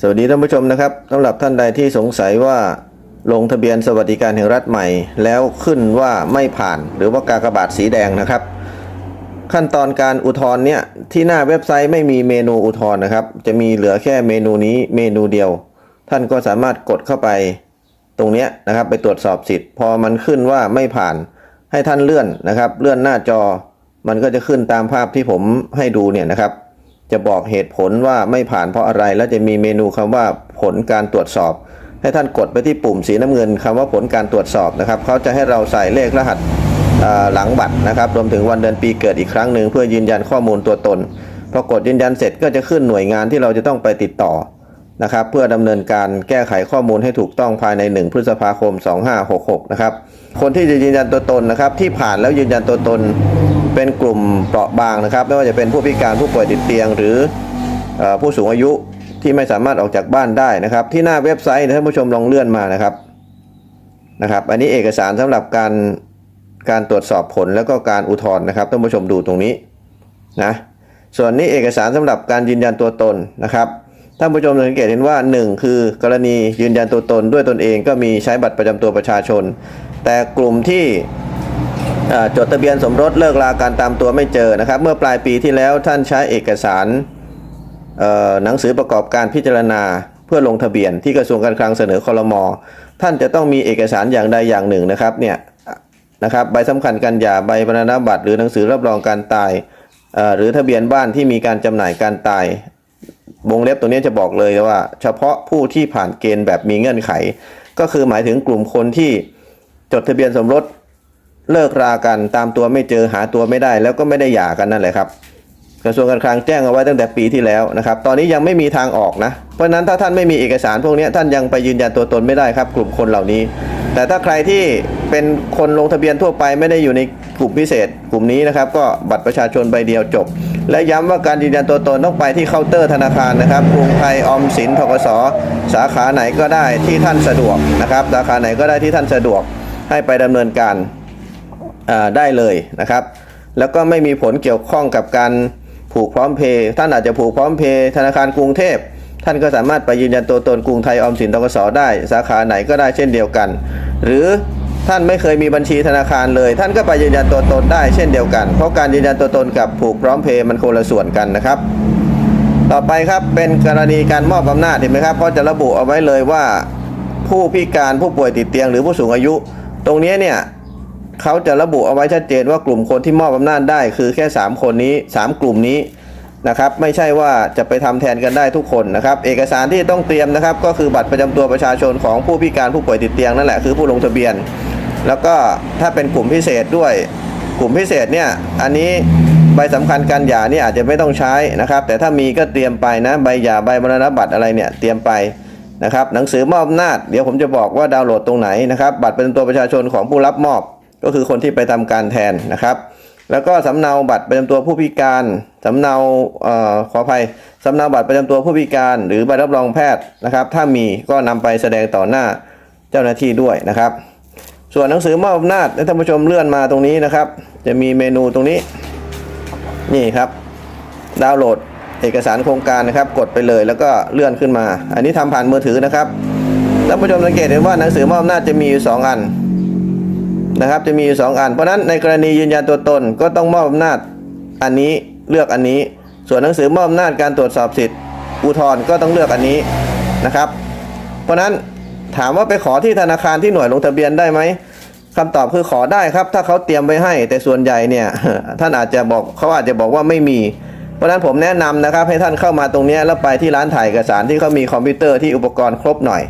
สวัสดีท่านผู้ชมนะครับสำหรับท่านใดที่สงสัยว่าลงทะเบียนสวัสดิการแห่งรัฐใหม่ แล้วขึ้นว่าไม่ผ่านหรือว่ากากบาทสีแดงนะครับ ขั้นตอนการอุทธรณ์เนี่ยที่หน้าเว็บไซต์ไม่มีเมนูอุทธรณ์นะครับ จะมีเหลือแค่เมนูนี้เมนูเดียว ท่านก็สามารถกดเข้าไปตรงนี้นะครับ ไปตรวจสอบสิทธิ์ พอมันขึ้นว่าไม่ผ่านให้ท่านเลื่อนนะครับ เลื่อนหน้าจอมันก็จะขึ้นตามภาพที่ผมให้ดูเนี่ยนะครับ จะบอกเหตุผลว่าไม่ผ่านเพราะอะไร แล้วจะมีเมนูคำว่าผลการตรวจสอบ ให้ท่านกดไปที่ปุ่มสีน้ำเงินคำว่าผลการตรวจสอบนะครับเขาจะให้เราใส่เลขรหัสหลังบัตรนะครับรวมถึงวันเดือนปีเกิดอีกครั้งหนึ่งเพื่อยืนยันข้อมูลตัวตนพอกดยืนยันเสร็จก็จะขึ้นหน่วยงานที่เราจะต้องไปติดต่อนะครับ เพื่อดำเนินการแก้ไขข้อมูลให้ถูกต้องภายใน 1 พฤษภาคม 2566 นะครับ คนที่จะยืนยันตัวตนนะครับ ที่ผ่านแล้วยืนยันตัวตน เป็นกลุ่มเปราะบางนะครับ ไม่ว่าจะเป็นผู้พิการผู้ป่วยติดเตียง หรืออผู้สูงอายุที่ไม่สามารถออกจากบ้านได้นะครับ ที่หน้าเว็บไซต์ท่านผู้ชมลองเลื่อนมานะครับนะครับ อันนี้เอกสารสำหรับการการตรวจสอบผลแล้วก็การอุทธรณ์นะครับท่านผู้ชมดูตรงนี้นะส่วนนี้เอกสารสำหรับการยืนยันตัวตนนะครับท่านผู้ชมสังเกตเห็นว่า 1 คือกรณียืนยันตัวตนด้วยตนเองก็มีใช้บัตรประจำตัวประชาชน แต่กลุ่มที่ จดทะเบียนสมรสเลิกลาการตามตัวไม่เจอนะครับ เมื่อปลายปีที่แล้วท่านใช้เอกสารหนังสือประกอบการพิจารณาเพื่อลงทะเบียนที่กระทรวงการคลังเสนอคอรมอท่านจะต้องมีเอกสารอย่างใดอย่างหนึ่งนะครับเนี่ยนะครับใบสำคัญการหย่าใบบรรณบัตรหรือหนังสือรับรองการตายหรือทะเบียนบ้านที่มีการจำหน่ายการตายวงเล็บตัวนี้จะบอกเลยว่า เฉพาะผู้ที่ผ่านเกณฑ์แบบมีเงื่อนไข ก็คือหมายถึงกลุ่มคนที่จดทะเบียนสมรส เลิกรากันตามตัวไม่เจอหาตัวไม่ได้ แล้วก็ไม่ได้หย่ากันนั่นแหละครับกระทรวงการคลังแจ้งเอาไว้ตั้งแต่ปีที่แล้วนะครับ ตอนนี้ยังไม่มีทางออกนะ เพราะนั้นถ้าท่านไม่มีเอกสารพวกนี้ท่านยังไปยืนยันตัวตนไม่ได้ครับ กลุ่มคนเหล่านี้ แต่ถ้าใครที่เป็นคนลงทะเบียนทั่วไปไม่ได้อยู่ในกลุ่มพิเศษ กลุ่มนี้นะครับ ก็บัตรประชาชนใบเดียวจบ และย้ำว่าการยืนยันตัวตนต้องไปที่เคาน์เตอร์ธนาคารนะครับกรุงไทยออมสินทกสสาขาไหนก็ได้ที่ท่านสะดวกนะครับ สาขาไหนก็ได้ที่ท่านสะดวกให้ไปดำเนินการ ได้เลยนะครับ แล้วก็ไม่มีผลเกี่ยวข้องกับการผูกพร้อมเพย์ท่านอาจจะผูกพร้อมเพย์ธนาคารกรุงเทพ ท่านก็สามารถไปยืนยันตัวตนกรุงไทยออมสินตกสได้ สาขาไหนก็ได้เช่นเดียวกัน หรือท่านไม่เคยมีบัญชีธนาคารเลย ท่านก็ไปยืนยันตัวตนได้เช่นเดียวกัน เพราะการยืนยันตัวตนกับผูกพร้อมเพย์มันคนละส่วนกันนะครับ ต่อไปครับเป็นกรณีการมอบอำนาจเห็นไหมครับเขาจะระบุเอาไว้เลยว่าผู้พิการผู้ป่วยติดเตียงหรือผู้สูงอายุ ตรงนี้เนี่ย เขาจะระบุเอาไว้ชัดเจนว่ากลุ่มคนที่มอบอำนาจได้คือแค่ 3 คนนี้ 3 กลุ่มนี้นะครับไม่ใช่ว่าจะไปทำแทนกันได้ทุกคนนะครับ เอกสารที่ต้องเตรียมนะครับ ก็คือบัตรประจำตัวประชาชนของผู้พิการผู้ป่วยติดเตียงนั่นแหละคือผู้ลงทะเบียน แล้วก็ถ้าเป็นกลุ่มพิเศษด้วย กลุ่มพิเศษเนี่ยอันนี้ใบสำคัญการหย่านี่อาจจะไม่ต้องใช้นะครับ แต่ถ้ามีก็เตรียมไปนะใบหย่าใบมรณบัตรอะไรเนี่ยเตรียมไปนะครับ หนังสือมอบอำนาจเดี๋ยวผมจะบอกว่าดาวน์โหลดตรงไหนนะครับ บัตรประจำตัวประชาชนของผู้รับมอบ ก็คือคนที่ไปทำการแทนนะครับ แล้วก็สำเนาบัตรประจำตัวผู้พิการสำเนาเอ่อขออภัยสำเนาบัตรประจำตัวผู้พิการ หรือใบรับรองแพทย์นะครับ ถ้ามีก็นำไปแสดงต่อหน้าเจ้าหน้าที่ด้วยนะครับ ส่วนหนังสือมอบอำนาจท่านผู้ชมเลื่อนมาตรงนี้นะครับ จะมีเมนูตรงนี้นี่ครับดาวน์โหลดเอกสารโครงการนะครับ กดไปเลยแล้วก็เลื่อนขึ้นมา อันนี้ทำผ่านมือถือนะครับท่านผู้ชมสังเกตเห็นว่าหนังสือมอบอำนาจจะมีอยู่สองอัน นะครับ จะมีอยู่สองอัน เพราะนั้นในกรณียืนยันตัวตนก็ต้องมอบอำนาจอันนี้เลือกอันนี้ ส่วนหนังสือมอบอำนาจการตรวจสอบสิทธิ์อุทธรณ์ก็ต้องเลือกอันนี้นะครับ เพราะนั้นถามว่าไปขอที่ธนาคารที่หน่วยลงทะเบียนได้ไหมคำตอบคือขอได้ครับ ถ้าเขาเตรียมไว้ให้ แต่ส่วนใหญ่เนี่ยท่านอาจจะบอกเขาอาจจะบอกว่าไม่มี เพราะนั้นผมแนะนำนะครับ ให้ท่านเข้ามาตรงนี้แล้วไปที่ร้านถ่ายเอกสารที่เขามีคอมพิวเตอร์ที่อุปกรณ์ครบหน่อย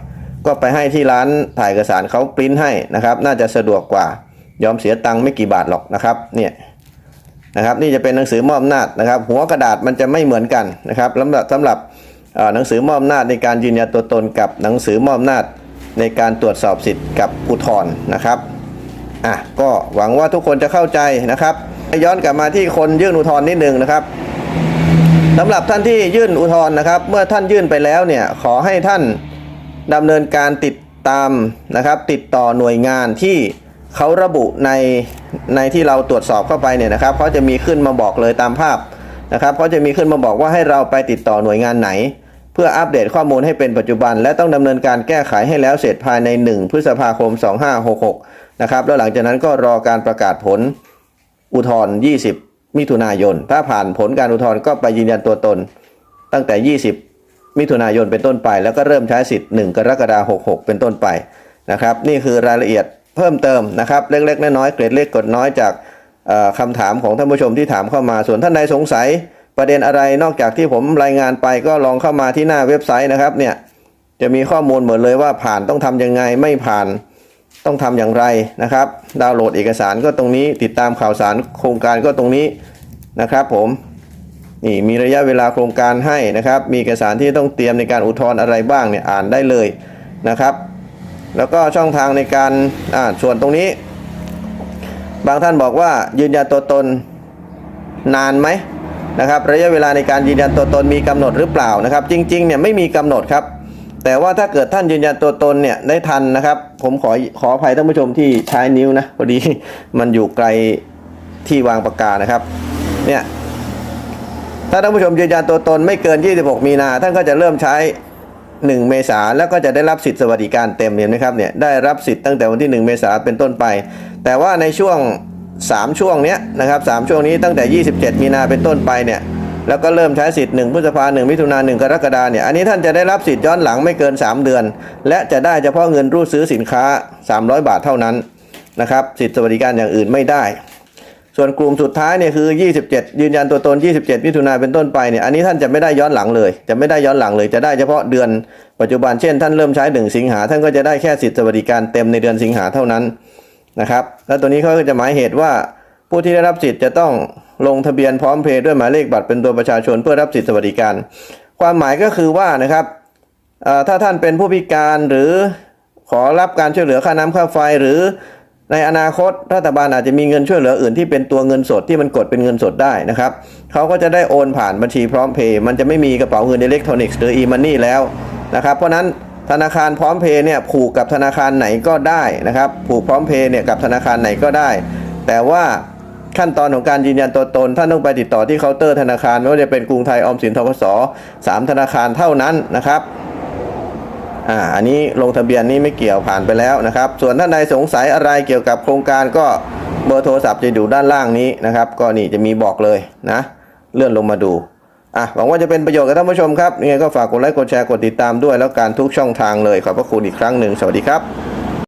ก็ไปให้ที่ร้านถ่ายเอกสารเขาปริ้นให้นะครับ น่าจะสะดวกกว่า ยอมเสียตังค์ไม่กี่บาทหรอกนะครับเนี่ยนะครับนี่จะเป็นหนังสือมอบอำนาจนะครับ หัวกระดาษมันจะไม่เหมือนกันนะครับสำหรับสำหรับหนังสือมอบอำนาจในการยืนยันตัวตนกับหนังสือมอบอำนาจในการตรวจสอบสิทธิ์กับอุทธรณ์นะครับอะก็หวังว่าทุกคนจะเข้าใจนะครับ ย้อนกลับมาที่คนยื่นอุทธรณ์นิดนึงนะครับสำหรับท่านที่ยื่นอุทธรณ์นะครับ เมื่อท่านยื่นไปแล้วเนี่ยขอให้ท่านดำเนินการติดตามนะครับ ติดต่อหน่วยงานที่ เขาระบุในในที่เราตรวจสอบเข้าไปเนี่ยนะครับเขาจะมีขึ้นมาบอกเลยตามภาพนะครับเขาจะมีขึ้นมาบอกว่าให้เราไปติดต่อหน่วยงานไหน เพื่ออัปเดตข้อมูลให้เป็นปัจจุบัน และต้องดำเนินการแก้ไขให้แล้วเสร็จภายใน 1 พฤษภาคม 2566 นะครับแล้วหลังจากนั้นก็รอการประกาศผลอุทธรณ์20 มิถุนายน ถ้าผ่านผลการอุทธรณ์ก็ไปยืนยันตัวตน ตั้งแต่ 20 มิถุนายนเป็นต้นไป แล้วก็เริ่มใช้สิทธิ์ 1 กรกฎาคม66 เป็นต้นไปนะครับ นี่คือรายละเอียด เพิ่มเติมนะครับเล็กๆน้อยๆเกรดเล็กกดน้อยจากเอ่อคำถามของท่านผู้ชมที่ถามเข้ามาส่วนท่านใดสงสัยประเด็นอะไรนอกจากที่ผมรายงานไปก็ลองเข้ามาที่หน้าเว็บไซต์นะครับเนี่ยจะมีข้อมูลหมดเลยว่าผ่านต้องทำยังไงไม่ผ่านต้องทำอย่างไรนะครับ ดาวน์โหลดเอกสารก็ตรงนี้ติดตามข่าวสารโครงการก็ตรงนี้นะครับ ผมนี่มีระยะเวลาโครงการให้นะครับ มีเอกสารที่ต้องเตรียมในการอุทธรณ์อะไรบ้างเนี่ยอ่านได้เลยนะครับ แล้วก็ช่องทางในการอ่าส่วนตรงนี้ บางท่านบอกว่ายืนยันตัวตนนานไหมนะครับ ระยะเวลาในการยืนยันตัวตนมีกำหนดหรือเปล่านะครับ จริงๆเนี่ยไม่มีกำหนดครับ แต่ว่าถ้าเกิดท่านยืนยันตัวตนเนี่ยได้ทันนะครับ ผมขอขออภัยท่านผู้ชมที่ใช้นิ้วนะพอดีมันอยู่ไกลที่วางปากกานะครับเนี่ยถ้าท่านผู้ชมยืนยันตัวตนไม่เกิน 26 มีนาท่านก็จะเริ่มใช้ 1 เมษาแล้วก็จะได้รับสิทธิสวัสดิการเต็มเห็นไหมครับเนี่ยได้รับสิทธิ์ตั้งแต่วันที่ 1 เมษาเป็นต้นไป แต่ว่าในช่วง 3 ช่วงเนี้ยนะครับ3ช่วงนี้ตั้งแต่ 27 มีนาเป็นต้นไปเนี่ยแล้วก็เริ่มใช้สิทธิ์1พฤษภาคม1มิถุนายน1กรกฎาเนี่ยอันนี้ท่านจะได้รับสิทธิ์ย้อนหลังไม่เกิน 3 เดือน และจะได้เฉพาะเงินรูดซื้อสินค้า 300 บาทเท่านั้นนะครับสิทธิสวัสดิการอย่างอื่นไม่ได้ ส่วนกลุ่มสุดท้ายเนี่ยคือ 27 ยืนยันตัวตน 27 มิถุนายนเป็นต้นไปเนี่ยอันนี้ท่านจะไม่ได้ย้อนหลังเลย จะไม่ได้ย้อนหลังเลยจะได้เฉพาะเดือนปัจจุบันเช่นท่านเริ่มใช้1สิงหาท่านก็จะได้แค่สิทธิสวัสดิการเต็มในเดือนสิงหาเท่านั้นนะครับแล้วตัวนี้เขาก็จะหมายเหตุว่าผู้ที่ได้รับสิทธิ์จะต้องลงทะเบียนพร้อมเพย์ด้วยหมายเลขบัตรเป็นตัวประชาชนเพื่อรับสิทธิสวัสดิการ ความหมายก็คือว่านะครับถ้าท่านเป็นผู้พิการหรือขอรับการช่วยเหลือค่าน้ำค่าไฟหรือ ในอนาคตรัฐบาลอาจจะมีเงินช่วยเหลืออื่นที่เป็นตัวเงินสดที่มันกดเป็นเงินสดได้นะครับเขาก็จะได้โอนผ่านบัญชีพร้อมเพย์มันจะไม่มีกระเป๋าเงินอิเล็กทรอนิกส์หรือ e-money แล้วนะครับเพราะฉะนั้นธนาคารพร้อมเพย์เนี่ยผูกกับธนาคารไหนก็ได้นะครับผูกพร้อมเพย์เนี่ยกับธนาคารไหนก็ได้ แต่ว่าขั้นตอนของการยืนยันตัวตน ท่านต้องไปติดต่อที่เคาน์เตอร์ธนาคารไม่ว่าจะเป็นกรุงไทยออมสินทกสสามธนาคารเท่านั้นนะครับ อ่าอันนี้ลงทะเบียนนี่ไม่เกี่ยวผ่านไปแล้วนะครับ ส่วนท่านใดสงสัยอะไรเกี่ยวกับโครงการก็เบอร์โทรศัพท์จะอยู่ด้านล่างนี้นะครับ ก็นี่จะมีบอกเลยนะเลื่อนลงมาดูอะหวังว่าจะเป็นประโยชน์กับท่านผู้ชมครับยังไงก็ฝากกดไลค์กดแชร์กดติดตามด้วยแล้วการทุกช่องทางเลยขอบพระคุณอีกครั้งหนึ่งสวัสดีครับ